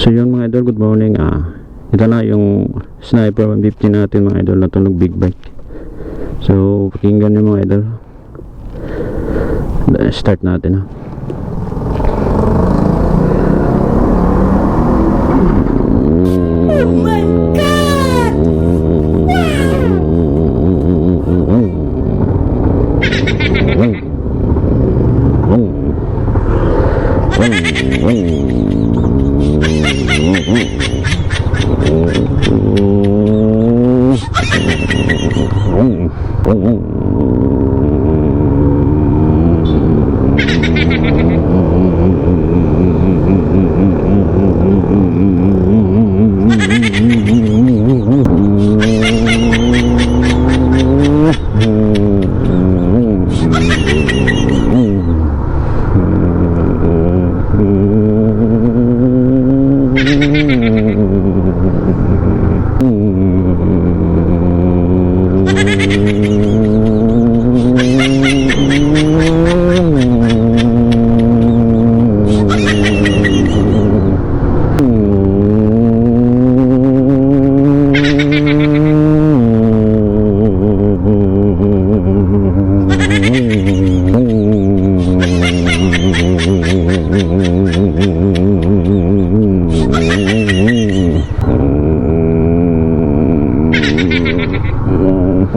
So yun mga idol, good morning. Ah, ito na yung Sniper 150 natin mga idol na tunog big bike. So pakinggan nyo mga idol. Start natin ha. Ah. Oh wing, wing. Mm-hmm. Yep.